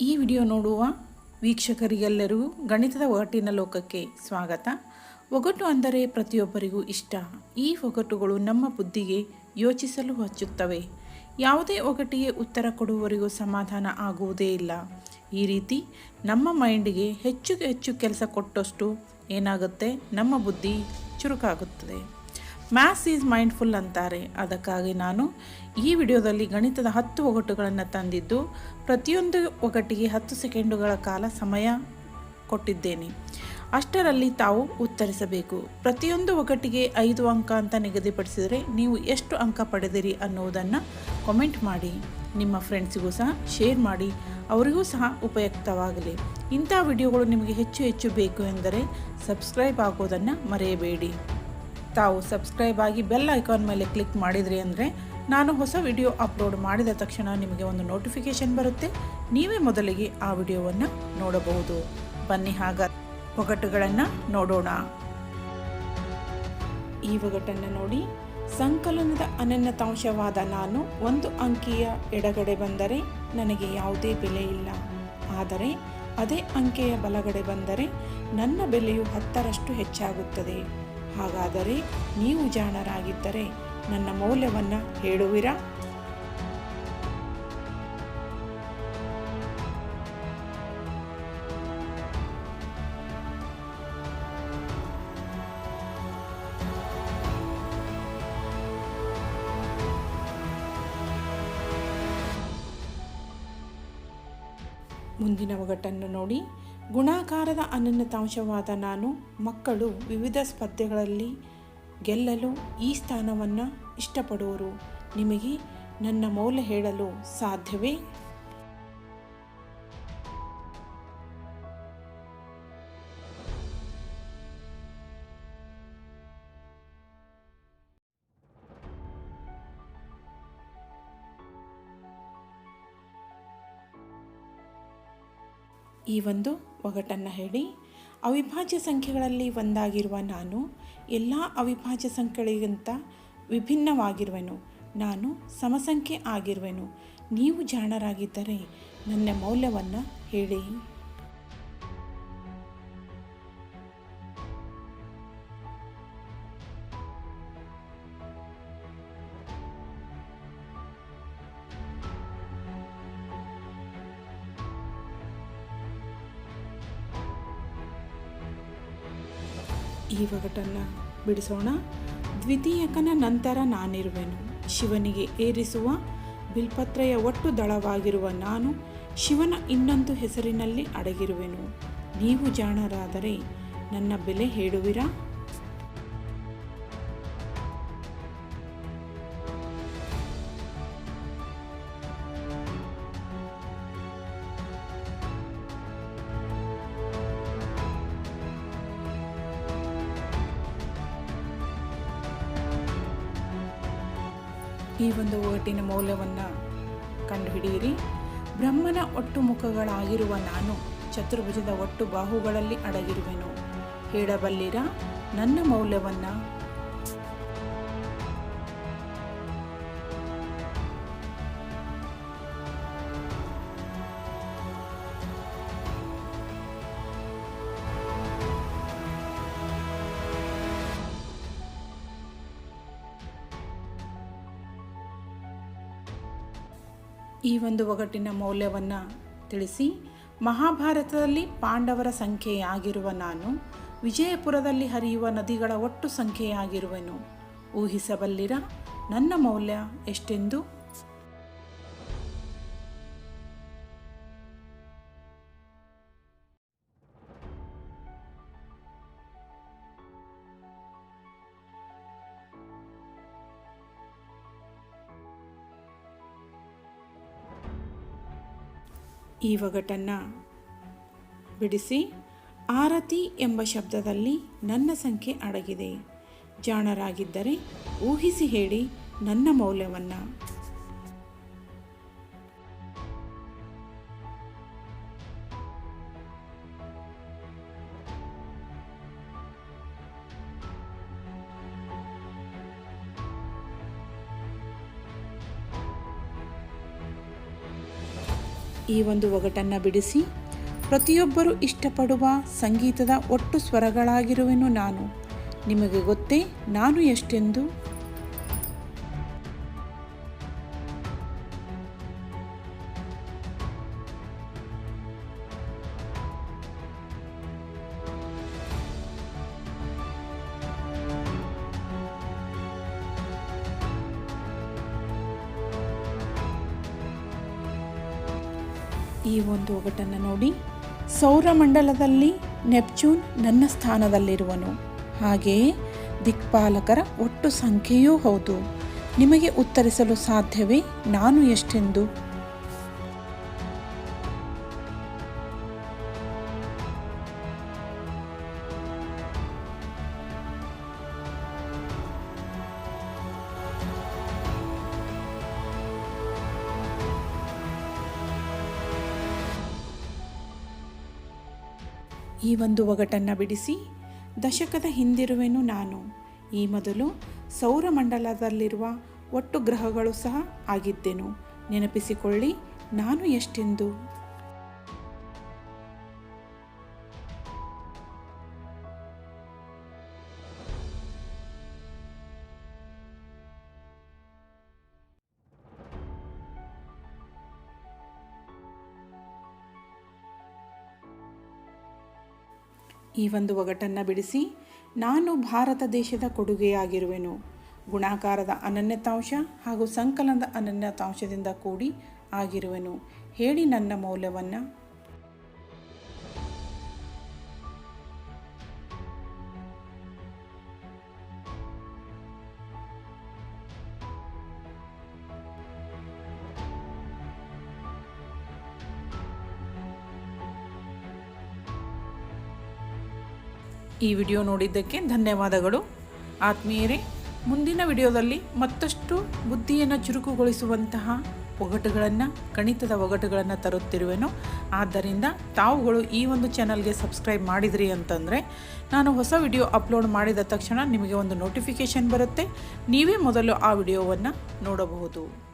ಈ ವಿಡಿಯೋ ನೋಡುವ ವೀಕ್ಷಕರಿಗೆಲ್ಲರಿಗೂ ಗಣಿತದ ಒಗಟಿನ ಲೋಕಕ್ಕೆ ಸ್ವಾಗತ. ಒಗಟು ಅಂದರೆ ಪ್ರತಿಯೊಬ್ಬರಿಗೂ ಇಷ್ಟ. ಈ ಒಗಟುಗಳು ನಮ್ಮ ಬುದ್ಧಿಗೆ ಯೋಚಿಸಲು ಹಚ್ಚುತ್ತವೆ ಯಾವುದೇ ಒಗಟಿಗೆ ಉತ್ತರ ಕೊಡುವವರಿಗೂ ಸಮಾಧಾನ ಆಗುವುದೇ ಇಲ್ಲ. ಈ ರೀತಿ ನಮ್ಮ ಮೈಂಡಿಗೆ ಹೆಚ್ಚು ಹೆಚ್ಚು ಕೆಲಸ ಕೊಟ್ಟಷ್ಟು ಏನಾಗುತ್ತೆ? ನಮ್ಮ ಬುದ್ಧಿ ಚುರುಕಾಗುತ್ತದೆ. ಮ್ಯಾಥ್ಸ್ ಈಸ್ ಮೈಂಡ್ಫುಲ್ ಅಂತಾರೆ. ಅದಕ್ಕಾಗಿ ನಾನು ಈ ವಿಡಿಯೋದಲ್ಲಿ ಗಣಿತದ ಹತ್ತು ಒಗಟುಗಳನ್ನು ತಂದಿದ್ದು, ಪ್ರತಿಯೊಂದು ಒಗಟಿಗೆ ಹತ್ತು ಸೆಕೆಂಡುಗಳ ಕಾಲ ಸಮಯ ಕೊಟ್ಟಿದ್ದೇನೆ. ಅಷ್ಟರಲ್ಲಿ ತಾವು ಉತ್ತರಿಸಬೇಕು. ಪ್ರತಿಯೊಂದು ಒಗಟಿಗೆ ಐದು ಅಂಕ ಅಂತ ನಿಗದಿಪಡಿಸಿದರೆ ನೀವು ಎಷ್ಟು ಅಂಕ ಪಡೆದಿರಿ ಅನ್ನುವುದನ್ನು ಕಾಮೆಂಟ್ ಮಾಡಿ. ನಿಮ್ಮ ಫ್ರೆಂಡ್ಸಿಗೂ ಸಹ ಶೇರ್ ಮಾಡಿ. ಅವರಿಗೂ ಸಹ ಉಪಯುಕ್ತವಾಗಲಿ. ಇಂಥ ವಿಡಿಯೋಗಳು ನಿಮಗೆ ಹೆಚ್ಚು ಹೆಚ್ಚು ಬೇಕು ಎಂದರೆ ಸಬ್ಸ್ಕ್ರೈಬ್ ಆಗೋದನ್ನು ಮರೆಯಬೇಡಿ. ತಾವು ಸಬ್ಸ್ಕ್ರೈಬ್ ಆಗಿ ಬೆಲ್ ಐಕಾನ್ ಮೇಲೆ ಕ್ಲಿಕ್ ಮಾಡಿದ್ರಿ ಅಂದರೆ ನಾನು ಹೊಸ ವಿಡಿಯೋ ಅಪ್ಲೋಡ್ ಮಾಡಿದ ತಕ್ಷಣ ನಿಮಗೆ ಒಂದು ನೋಟಿಫಿಕೇಷನ್ ಬರುತ್ತೆ. ನೀವೇ ಮೊದಲಿಗೆ ಆ ವಿಡಿಯೋವನ್ನು ನೋಡಬಹುದು. ಬನ್ನಿ ಹಾಗ ಒಗಟುಗಳನ್ನು ನೋಡೋಣ. ಈ ಒಗಟನ್ನು ನೋಡಿ, ಸಂಕಲನದ ಅನನ್ಯತಾಂಶವಾದ ನಾನು ಒಂದು ಅಂಕಿಯ ಎಡಗಡೆ ಬಂದರೆ ನನಗೆ ಯಾವುದೇ ಬೆಲೆ ಇಲ್ಲ. ಆದರೆ ಅದೇ ಅಂಕೆಯ ಬಲಗಡೆ ಬಂದರೆ ನನ್ನ ಬೆಲೆಯು ಹತ್ತರಷ್ಟು ಹೆಚ್ಚಾಗುತ್ತದೆ. ಹಾಗಾದರೆ ನೀವು ಜಾಣರಾಗಿದ್ದರೆ ನನ್ನ ಮೌಲ್ಯವನ್ನು ಹೇಳುವಿರಾ? ಮುಂದಿನ ಒಗಟನ್ನು ನೋಡಿ. ಗುಣಾಕಾರದ ಅನನ್ಯತಾಂಶವಾದ ನಾನು, ಮಕ್ಕಳು ವಿವಿಧ ಸ್ಪರ್ಧೆಗಳಲ್ಲಿ ಗೆಲ್ಲಲು ಈ ಸ್ಥಾನವನ್ನು ಇಷ್ಟಪಡುವರು. ನಿಮಗೆ ನನ್ನ ಮೌಲ್ಯ ಹೇಳಲು ಸಾಧ್ಯವೇ? ಈ ಒಂದು ಒಗಟನ್ನು ಹೇಳಿ, ಅವಿಭಾಜ್ಯ ಸಂಖ್ಯೆಗಳಲ್ಲಿ ಒಂದಾಗಿರುವ ನಾನು ಎಲ್ಲ ಅವಿಭಾಜ್ಯ ಸಂಖ್ಯೆಗಳಿಗಿಂತ ವಿಭಿನ್ನವಾಗಿರುವೆನು. ನಾನು ಸಮಸಂಖ್ಯೆ ಆಗಿರುವೆನು. ನೀವು ಜಾಣರಾಗಿದ್ದರೆ ನನ್ನ ಮೌಲ್ಯವನ್ನು ಹೇಳಿ. ಈ ಒಗಟನ್ನು ಬಿಡಿಸೋಣ. ದ್ವಿತೀಯಕನ ನಂತರ ನಾನಿರುವೆನು. ಶಿವನಿಗೆ ಏರಿಸುವ ಬಿಲ್ಪತ್ರೆಯ ಒಟ್ಟು ದಳವಾಗಿರುವ ನಾನು ಶಿವನ ಇನ್ನೊಂದು ಹೆಸರಿನಲ್ಲಿ ಅಡಗಿರುವೆನು. ನೀವು ಜಾಣರಾದರೆ ನನ್ನ ಬೆಲೆ ಹೇಳುವಿರಾ? ಈ ಒಂದು ವರ್ಡಿನ ಮೌಲ್ಯವನ್ನು ಕಂಡುಹಿಡಿಯಿರಿ. ಬ್ರಹ್ಮನ ಒಟ್ಟು ಮುಖಗಳಾಗಿರುವ ನಾನು ಚತುರ್ಭುಜದ ಒಟ್ಟು ಬಾಹುಗಳಲ್ಲಿ ಅಡಗಿರುವೆನು. ಹೇಳಬಲ್ಲಿರ, ನನ್ನ ಮೌಲ್ಯವನ್ನು ಈ ಒಂದು ಒಗಟಿನ ಮೌಲ್ಯವನ್ನು ತಿಳಿಸಿ, ಮಹಾಭಾರತದಲ್ಲಿ ಪಾಂಡವರ ಸಂಖ್ಯೆಯಾಗಿರುವ ನಾನು, ವಿಜಯಪುರದಲ್ಲಿ ಹರಿಯುವ ನದಿಗಳ ಒಟ್ಟು ಸಂಖ್ಯೆಯಾಗಿರುವೆನು. ಊಹಿಸಬಲ್ಲಿರ, ನನ್ನ ಮೌಲ್ಯ ಎಷ್ಟೆಂದು? ಈ ಒಗಟನ್ನು ಬಿಡಿಸಿ ಆರತಿ ಎಂಬ ಶಬ್ದದಲ್ಲಿ ನನ್ನ ಸಂಖ್ಯೆ ಅಡಗಿದೆ. ಜಾಣರಾಗಿದ್ದರೆ ಊಹಿಸಿ ಹೇಳಿ ನನ್ನ ಮೌಲ್ಯವನ್ನು. ಈ ಒಂದು ಒಗಟನ್ನು ಬಿಡಿಸಿ ಪ್ರತಿಯೊಬ್ಬರು ಇಷ್ಟಪಡುವ ಸಂಗೀತದ ಒಟ್ಟು ಸ್ವರಗಳಾಗಿರುವೆನು ನಾನು. ನಿಮಗೆ ಗೊತ್ತೇ ನಾನು ಎಷ್ಟೆಂದು? ಈ ಒಂದು ಒಗಟನ್ನು ನೋಡಿ. ಸೌರಮಂಡಲದಲ್ಲಿ ನೆಪ್ಚೂನ್ ನನ್ನ ಸ್ಥಾನದಲ್ಲಿರುವನು. ಹಾಗೆಯೇ ದಿಕ್ಪಾಲಕರ ಒಟ್ಟು ಸಂಖ್ಯೆಯೂ ಹೌದು. ನಿಮಗೆ ಉತ್ತರಿಸಲು ಸಾಧ್ಯವೇ? ನಾನು ಎಷ್ಟೆಂದು? ಈ ಒಂದು ಒಗಟನ್ನು ಬಿಡಿಸಿ ದಶಕದ ಹಿಂದಿರುವೆನು ನಾನು. ಈ ಮೊದಲು ಸೌರಮಂಡಲದಲ್ಲಿರುವ ಒಟ್ಟು ಗ್ರಹಗಳು ಸಹ ಆಗಿದ್ದೆನು. ನೆನಪಿಸಿಕೊಳ್ಳಿ, ನಾನು ಎಷ್ಟೆಂದು? ಈ ಒಂದು ಒಗಟನ್ನು ಬಿಡಿಸಿ ನಾನು ಭಾರತ ದೇಶದ ಕೊಡುಗೆಯಾಗಿರುವೆನು. ಗುಣಾಕಾರದ ಅನನ್ಯತಾಂಶ ಹಾಗೂ ಸಂಕಲನದ ಅನನ್ಯತಾಂಶದಿಂದ ಕೂಡಿ ಆಗಿರುವೆನು. ಹೇಳಿ ನನ್ನ ಮೌಲ್ಯವನ್ನು. ಈ ವಿಡಿಯೋ ನೋಡಿದ್ದಕ್ಕೆ ಧನ್ಯವಾದಗಳು. ಆತ್ಮೀಯರೇ, ಮುಂದಿನ ವಿಡಿಯೋದಲ್ಲಿ ಮತ್ತಷ್ಟು ಬುದ್ಧಿಯನ್ನು ಚುರುಕುಗೊಳಿಸುವಂತಹ ಒಗಟುಗಳನ್ನು ಗಣಿತದ ಒಗಟುಗಳನ್ನು ತರುತ್ತಿರುವೆನು. ಆದ್ದರಿಂದ ತಾವುಗಳು ಈ ಒಂದು ಚಾನಲ್ಗೆ ಸಬ್ಸ್ಕ್ರೈಬ್ ಮಾಡಿದ್ರಿ ಅಂತಂದರೆ, ನಾನು ಹೊಸ ವಿಡಿಯೋ ಅಪ್ಲೋಡ್ ಮಾಡಿದ ತಕ್ಷಣ ನಿಮಗೆ ಒಂದು ನೋಟಿಫಿಕೇಷನ್ ಬರುತ್ತೆ. ನೀವೇ ಮೊದಲು ಆ ವಿಡಿಯೋವನ್ನು ನೋಡಬಹುದು.